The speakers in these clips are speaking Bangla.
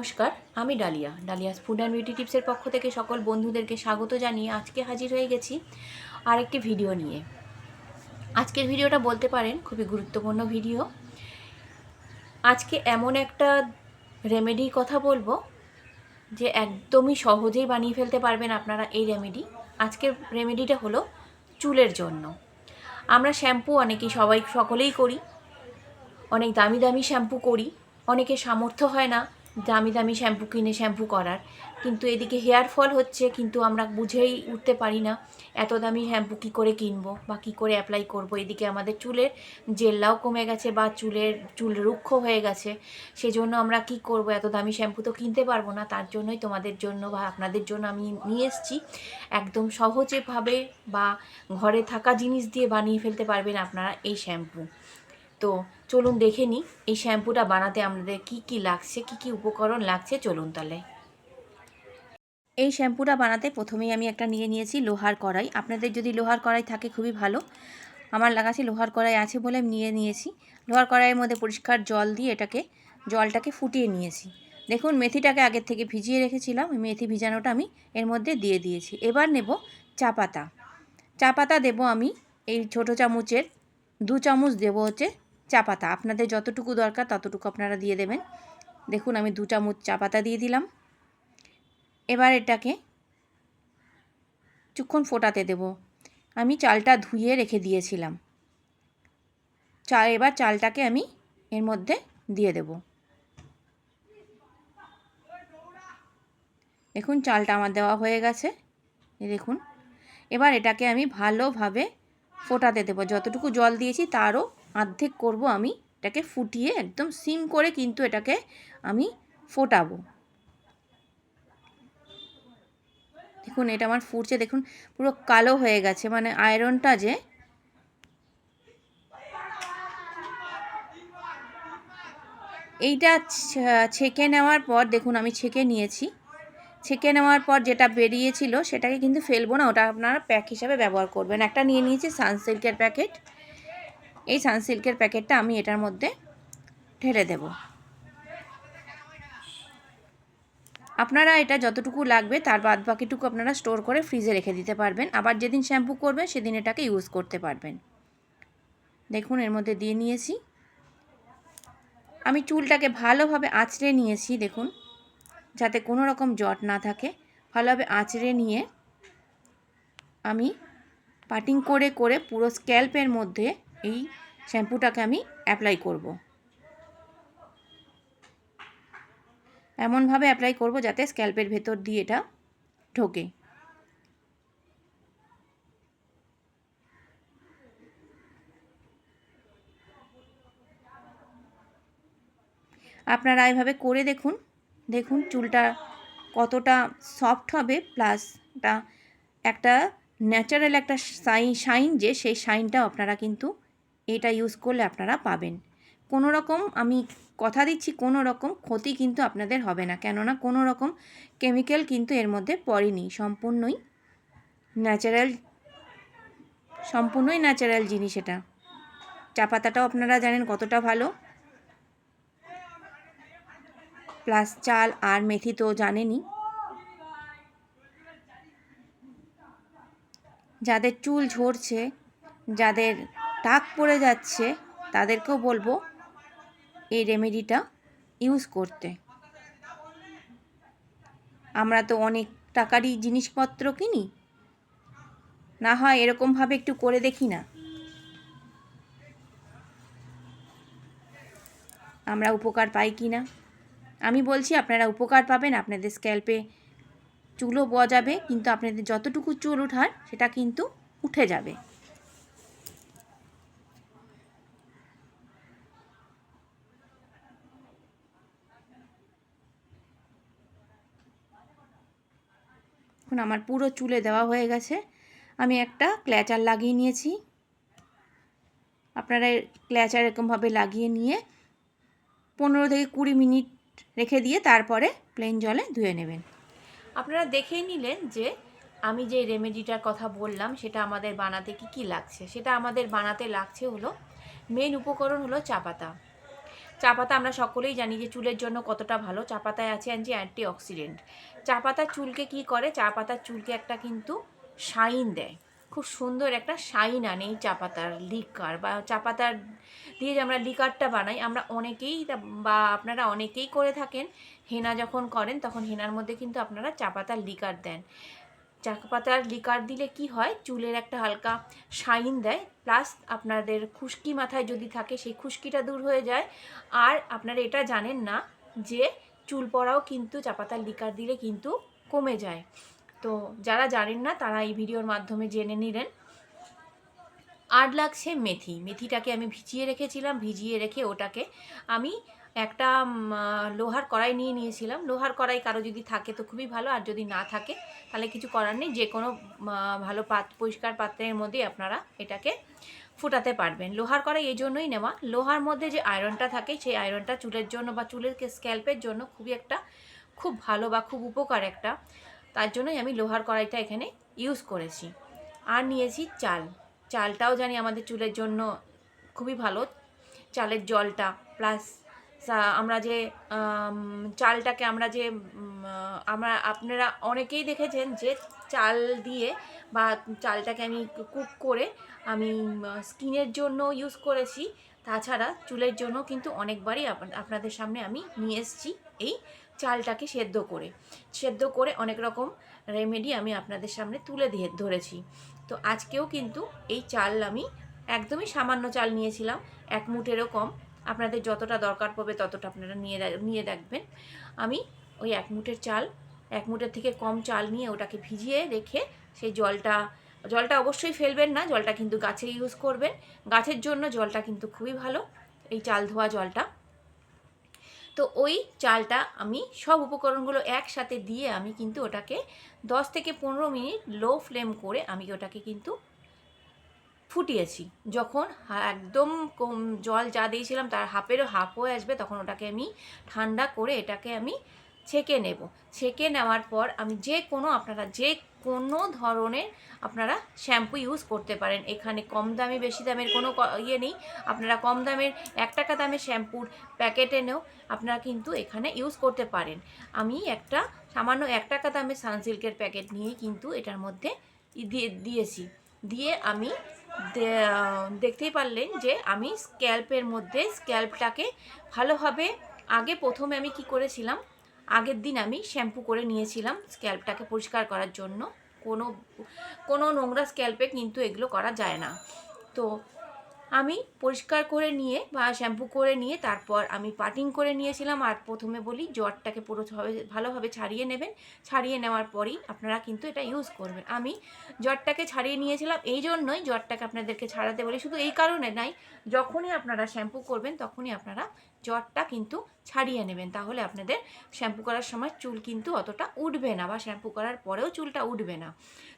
নমস্কার, আমি Dalia. Dalia's food and beauty টিপসের পক্ষ থেকে সকল বন্ধুদেরকে স্বাগত জানিয়ে আজকে হাজির হয়ে গেছি আরেকটি ভিডিও নিয়ে। আজকের ভিডিওটা বলতে পারেন খুবই গুরুত্বপূর্ণ ভিডিও। আজকে এমন একটা রেমেডির কথা বলব যে একদমই সহজেই বানিয়ে ফেলতে পারবেন আপনারা এই রেমেডি আজকের রেমেডিটা হলো চুলের জন্য। আমরা শ্যাম্পু অনেকেই সবাই, সকলেই করি। অনেক দামি দামি শ্যাম্পু করি। অনেকে সামর্থ্য হয় না। দামি দামি শ্যাম্পু কিনে শ্যাম্পু করার। কিন্তু এদিকে হেয়ার ফল হচ্ছে, কিন্তু আমরা বুঝেই উঠতে পারি না এত দামি শ্যাম্পু কী করে কিনবো বা কী করে অ্যাপ্লাই করব। এদিকে আমাদের চুলের জেল্লাও কমে গেছে বা চুলের, চুল রুক্ষ হয়ে গেছে। সেজন্য আমরা কি করব? এত দামি শ্যাম্পু তো কিনতে পারব না। তার জন্যই তোমাদের জন্য বা আপনাদের জন্য আমি নিয়ে এসেছি। একদম সহজেভাবে বা ঘরে থাকা জিনিস দিয়ে বানিয়ে ফেলতে পারবেন আপনারা এই শ্যাম্পু। তো চলুন দেখে নিই এই শ্যাম্পুটা বানাতে আমাদের কি কি লাগছে, কি কি উপকরণ লাগছে, চলুন তাহলে। এই শ্যাম্পুটা বানাতে প্রথমেই আমি একটা নিয়ে নিয়েছি লোহার কড়াই। আপনাদের যদি লোহার কড়াই থাকে খুবই ভালো। আমার লাগাছে লোহার কড়াই আছে বলে আমি নিয়ে নিয়েছি। লোহার কড়াইয়ের মধ্যে পরিষ্কার জল দিয়ে এটাকে, জলটাকে ফুটিয়ে নিয়েছি। দেখুন, মেথিটাকে আগের থেকে ভিজিয়ে রেখেছিলাম। মেথি ভিজানোটা আমি এর মধ্যে দিয়ে দিয়েছি। এবার নেব চা পাতা। চা পাতা দেবো আমি এই ছোটো চামচের, দু চামচ দেবো হচ্ছে চা পাতা। আপনাদের যতটুকু দরকার ততটুকু আপনারা দিয়ে দেবেন। দেখুন, আমি দু চামচ চা পাতা দিয়ে দিলাম। এবার এটাকে কিছুক্ষণ ফোটাতে দেব। আমি চালটা ধুয়ে রেখে দিয়েছিলাম। চা, এবার চালটাকে আমি এর মধ্যে দিয়ে দেব। দেখুন, চালটা আমার দেওয়া হয়ে গেছে। দেখুন। এবার এটাকে আমি ভালোভাবে ফোটাতে দেবো। যতটুকু জল দিয়েছি তারও অর্ধেক করব আমি, এটাকে ফুটিয়ে একদম সিম করে কিন্তু এটাকে আমি ফোটাবো। দেখুন, এটা আমার ফুটছে, দেখুন, পুরো কালো হয়ে গেছে মানে আয়রনটা যে এইটা ছেঁকে নেওয়ার পর, দেখুন, আমি ছেঁকে নিয়েছি। ছেঁকে নেওয়ার পর যেটা বেরিয়েছিল, সেটাকে কিন্তু ফেলব না, ওটা আপনারা প্যাক হিসাবে ব্যবহার করবেন। একটা নিয়ে নিয়েছি সানসিল্কের প্যাকেট এই সানসিল্কের প্যাকেটটা আমি এটার মধ্যে ঢেলে দেব। আপনারা এটা যতটুকু লাগবে তার বাদ বাকিটুকু আপনারা স্টোর করে ফ্রিজে রেখে দিতে পারবেন। আবার যেদিন শ্যাম্পু করবেন সেদিন এটাকে ইউজ করতে পারবেন। দেখুন, এর মধ্যে দিয়ে নিয়েছি। আমি চুলটাকে ভালোভাবে আঁচড়ে নিয়েছি, দেখুন। যাতে কোনো রকম জট না থাকে। ভালোভাবে আঁচড়ে নিয়ে আমি পাটিং করে করে পুরো স্ক্যাল্পের মধ্যে এই শ্যাম্পুটাকে আমি অ্যাপ্লাই করব। এমনভাবে অ্যাপ্লাই করব যাতে স্ক্যাল্পের ভেতর দিয়ে এটা ঢোকে। আপনারা এভাবে করে দেখুন। দেখুন চুলটা কতটা সফট হবে প্লাসটা একটা ন্যাচারাল একটা সাইন শাইন যে, সেই শাইনটাও আপনারা কিন্তু এটা ইউজ করলে আপনারা পাবেন। কোনো রকম আমি কথা দিচ্ছি কোনো রকম ক্ষতি কিন্তু আপনাদের হবে না, কেননা কোনো রকম কেমিক্যাল কিন্তু এর মধ্যে পড়েনি, সম্পূর্ণই ন্যাচারাল সম্পূর্ণই ন্যাচারাল জিনিস এটা। চা পাতাটাও আপনারা জানেন কতটা ভালো। প্লাস চাল আর মেথি তো জানেনই। যাদের চুল ঝরছে, যাদের টাক পড়ে যাচ্ছে, তাদেরকেও বলব এই রেমেডিটা ইউজ করতে। আমরা তো অনেক টাকারই জিনিসপত্র কিনি, না হয় এরকমভাবে একটু করে দেখি না। আমরা উপকার পাই কি না আমি বলছি আপনারা উপকার পাবেন, আপনাদের স্ক্যাল্পে চুলও বজাবে, কিন্তু আপনাদের যতটুকু চুল ওঠার, সেটা কিন্তু উঠে যাবে। এখন আমার পুরো চুলে দেওয়া হয়ে গেছে। আমি একটা ক্ল্যাচার লাগিয়ে নিয়েছি। আপনারা ক্ল্যাচার এরকমভাবে লাগিয়ে নিয়ে পনেরো থেকে কুড়ি মিনিট রেখে দিয়ে তারপরে প্লেন জলে ধুয়ে নেবেন। আপনারা দেখেই নিলেন যে আমি যে রেমেডিটার কথা বললাম, সেটা আমাদের বানাতে কি কি লাগছে? সেটা আমাদের বানাতে লাগছে হলো মেন উপকরণ হলো চা পাতা। চা পাতা আমরা সকলেই জানি যে চুলের জন্য কতটা ভালো। চা পাতায় আছে অ্যান্টি অ্যান্টি অক্সিডেন্ট চা পাতার চুলকে কি করে? চা পাতার চুলকে একটা কিন্তু শাইন দেয়। খুব সুন্দর একটা শাইন আনে এই চা পাতার লিকার বা চা পাতার দিয়ে যে আমরা লিকারটা বানাই, আমরা অনেকেই বা আপনারা অনেকেই করে থাকেন, হেনা যখন করেন তখন হেনার মধ্যে কিন্তু আপনারা চা পাতার লিকার দেন। চা পাতার লিকার দিলে কি হয়? চুলের একটা হালকা শাইন দেয়। প্লাস আপনাদের খুশকি মাথায় যদি থাকে, সেই খুশকিটা দূর হয়ে যায়। আর আপনারা এটা জানেন না যে চুল পড়াও কিন্তু চা পাতার লিকার দিলে কিন্তু কমে যায়। তো যারা জানেন না, তারা এই ভিডিওর মাধ্যমে জেনে নিলেন। আর লাগছে মেথি। মেথিটাকে আমি ভিজিয়ে রেখেছিলাম। ভিজিয়ে রেখে ওটাকে আমি একটা লোহার কড়াই নিয়ে নিয়েছিলাম। লোহার কড়াই কারও যদি থাকে তো খুবই ভালো, আর যদি না থাকে তাহলে কিছু করার নেই। যে কোনো ভালো পাত, পরিষ্কার পাত্রের মধ্যেই আপনারা এটাকে ফুটাতে পারবেন। লোহার কড়াই এই জন্যই নেওয়া। লোহার মধ্যে যে আয়রনটা থাকে, সেই আয়রনটা চুলের জন্য বা চুলের স্ক্যাল্পের জন্য খুবই একটা, খুব ভালো বা খুব উপকার একটা। তার জন্যই আমি লোহার কড়াইটা এখানে ইউজ করেছি। আর নিয়েছি চাল। চালটাও জানি আমাদের চুলের জন্য খুবই ভালো। চালের জলটা, প্লাস আমরা যে চালটাকে আমরা যে আমরা আপনারা অনেকেই দেখেছেন যে চাল দিয়ে বা চালটাকে আমি কুক করে আমি স্কিনের জন্য ইউজ করেছি। তাছাড়া চুলের জন্য কিন্তু অনেকবারই আপনাদের সামনে আমি নিয়ে এসেছি এই চালটাকে সেদ্ধ করে। সেদ্ধ করে অনেক রকম রেমেডি আমি আপনাদের সামনে তুলে দিয়ে ধরেছি। তো আজকেও কিন্তু এই চাল আমি একদমই সামান্য চাল নিয়েছিলাম, এক মুঠেরও কম। আপনাদের যতটা দরকার পড়বে ততটা আপনারা নিয়ে নিয়ে রাখবেন। আমি ওই এক মুঠের চাল, এক মুঠের থেকে কম চাল নিয়ে ওটাকে ভিজিয়ে রেখে সেই জলটা জলটা অবশ্যই ফেলবেন না, জলটা কিন্তু গাছে ইউজ করবেন। গাছের জন্য জলটা কিন্তু খুবই ভালো, এই চাল ধোয়া জলটা। তো ওই চালটা আমি সব উপকরণগুলো একসাথে দিয়ে আমি কিন্তু ওটাকে দশ থেকে পনেরো মিনিট লো ফ্লেম করে আমি ওটাকে কিন্তু ফুটিয়েছি। যখন একদম জল যা দিয়েছিলাম তার হাফেরও হাফ হয়ে আসবে, তখন ওটাকে আমি ঠান্ডা করে এটাকে আমি ছেঁকে নেব। ছেঁকে নেওয়ার পর আমি যে কোনো আপনারা যে কোনো ধরনের আপনারা শ্যাম্পু ইউজ করতে পারেন। এখানে কম দামি, বেশি দামের কোনো ইয়ে নেই। আপনারা কম দামের এক টাকা দামের শ্যাম্পুর প্যাকেট এনেও আপনারা কিন্তু এখানে ইউজ করতে পারেন। আমি একটা সামান্য এক টাকা দামের সানসিল্কের প্যাকেট নিয়েই কিন্তু এটার মধ্যে দিয়ে, দিয়েছি। দিয়ে আমি দেখতেই পারলেন যে আমি স্ক্যাল্পের মধ্যে স্ক্যাল্পটাকে ভালোভাবে আগে প্রথমে আমি কি করেছিলাম, আগের দিন আমি শ্যাম্পু করে নিয়েছিলাম স্ক্যাল্পটাকে পরিষ্কার করার জন্য। কোনো কোনো নোংরা স্ক্যাল্পে কিন্তু এগুলো করা যায় না। তো আমি পরিষ্কার করে নিয়ে বা শ্যাম্পু করে নিয়ে তারপর আমি পাটিং করে নিয়েছিলাম আর প্রথমে বলি জ্বরটাকে পুরোভাবে ভালোভাবে ছাড়িয়ে নেবেন। ছাড়িয়ে নেওয়ার পরই আপনারা কিন্তু এটা ইউজ করবেন। আমি জ্বরটাকে ছাড়িয়ে নিয়েছিলাম এই জন্যই জ্বরটাকে আপনাদেরকে ছাড়াতে বলি। শুধু এই কারণে নাই, যখনই আপনারা শ্যাম্পু করবেন তখনই আপনারা জ্বরটা কিন্তু ছাড়িয়ে নেবেন। তাহলে আপনাদের শ্যাম্পু করার সময় চুল কিন্তু অতটা উঠবে না বা শ্যাম্পু করার পরেও চুলটা উঠবে না।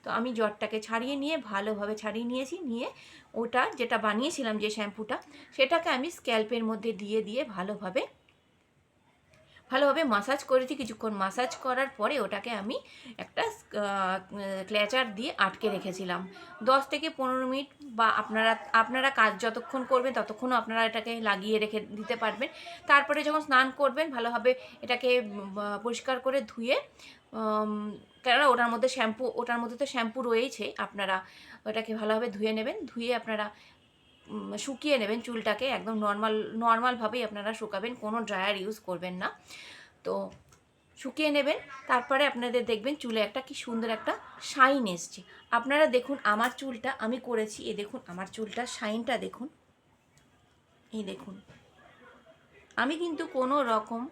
তো আমি জ্বরটাকে ছাড়িয়ে নিয়ে ভালোভাবে ছাড়িয়ে নিয়েছি, নিয়ে ওটা যেটা বানিয়েছিলাম যে শ্যাম্পুটা, সেটাকে আমি স্ক্যাল্পের মধ্যে দিয়ে দিয়ে ভালোভাবে ভালোভাবে মাসাজ করেছি। কিছুক্ষণ মাসাজ করার পরে ওটাকে আমি একটা ক্ল্যাচার দিয়ে আটকে রেখেছিলাম। দশ থেকে পনেরো মিনিট বা আপনারা আপনারা কাজ যতক্ষণ করবেন ততক্ষণও আপনারা এটাকে লাগিয়ে রেখে দিতে পারবেন। তারপরে যখন স্নান করবেন, ভালোভাবে এটাকে পরিষ্কার করে ধুয়ে কেননা ওটার মধ্যে শ্যাম্পু ওটার মধ্যে তো শ্যাম্পু রয়েছে আপনারা ওটাকে ভালোভাবে ধুয়ে নেবেন। ধুয়ে আপনারা শুকিয়ে নেবেন চুলটাকে, একদম নর্মাল নর্মালভাবেই আপনারা শুকাবেন, কোনো ড্রায়ার ইউজ করবেন না। তো শুকিয়ে নেবেন, তারপরে আপনাদের দেখবেন চুলে একটা কি সুন্দর একটা শাইন এসছে। আপনারা দেখুন, আমার চুলটা আমি করেছি এ দেখুন, আমার চুলটা শাইনটা দেখুন। এই দেখুন, আমি কিন্তু কোনো রকম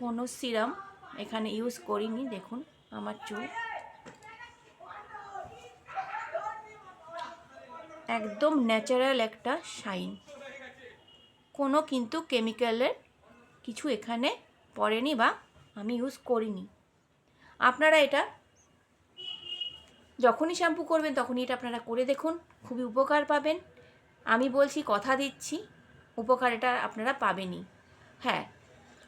কোনো সিরাম এখানে ইউজ করিনি, দেখুন, আমার চুল। একদম ন্যাচারাল একটা শাইন কোনো কিন্তু কেমিক্যালের কিছু এখানে পড়েনি বা আমি ইউজ করিনি। আপনারা এটা যখনই শ্যাম্পু করবেন, তখনই এটা আপনারা করে দেখুন। খুবই উপকার পাবেন। আমি বলছি, কথা দিচ্ছি উপকার এটা আপনারা পাবেনই। হ্যাঁ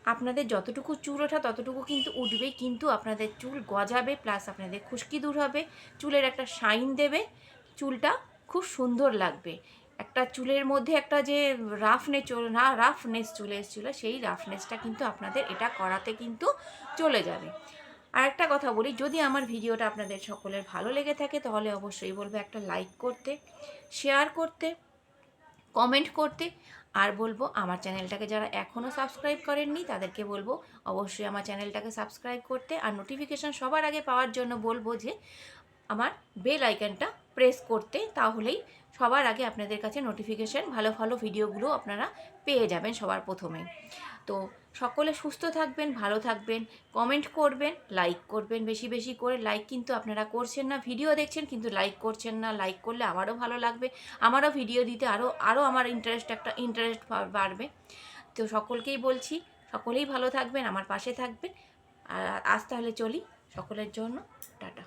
আপনাদের যতটুকু চুল ওঠা, ততটুকু কিন্তু উঠবে, কিন্তু আপনাদের চুল গজাবে প্লাস আপনাদের খুশকি দূর হবে। চুলের একটা শাইন দেবে, চুলটা খুব সুন্দর লাগবে। একটা চুলের মধ্যে একটা যে রাফনেস চলে, না রাফনেস চলে এসেছিল, সেই রাফনেসটা কিন্তু আপনাদের এটা করাতে কিন্তু চলে যাবে। আর একটা কথা বলি, যদি আমার ভিডিওটা আপনাদের সকলের ভালো লেগে থাকে, তাহলে অবশ্যই বলব একটা লাইক করতে শেয়ার করতে কমেন্ট করতে, আর বলব আমার চ্যানেলটাকে যারা এখনও সাবস্ক্রাইব করেননি, তাদেরকে বলব অবশ্যই আমার চ্যানেলটাকে সাবস্ক্রাইব করতে, আর নোটিফিকেশান সবার আগে পাওয়ার জন্য বলব যে, আমার বেল আইকনটা প্রেস করতে তাহলেই সবার আগে আপনাদের কাছে নোটিফিকেশান ভালো ভালো ভিডিওগুলো আপনারা পেয়ে যাবেন সবার প্রথমে। তো সকলে সুস্থ থাকবেন, ভালো থাকবেন কমেন্ট করবেন লাইক করবেন, বেশি বেশি করে লাইক কিন্তু আপনারা করছেন না ভিডিও দেখছেন কিন্তু লাইক করছেন না লাইক করলে আমারও ভালো লাগবে, আমারও ভিডিও দিতে আরও আরও আমার ইন্টারেস্ট একটা ইন্টারেস্ট বাড়বে। তো সকলকেই বলছি, সকলেই ভালো থাকবেন, আমার পাশে থাকবেন, আর আজ তাহলে চলি সকলের জন্য, টাটা।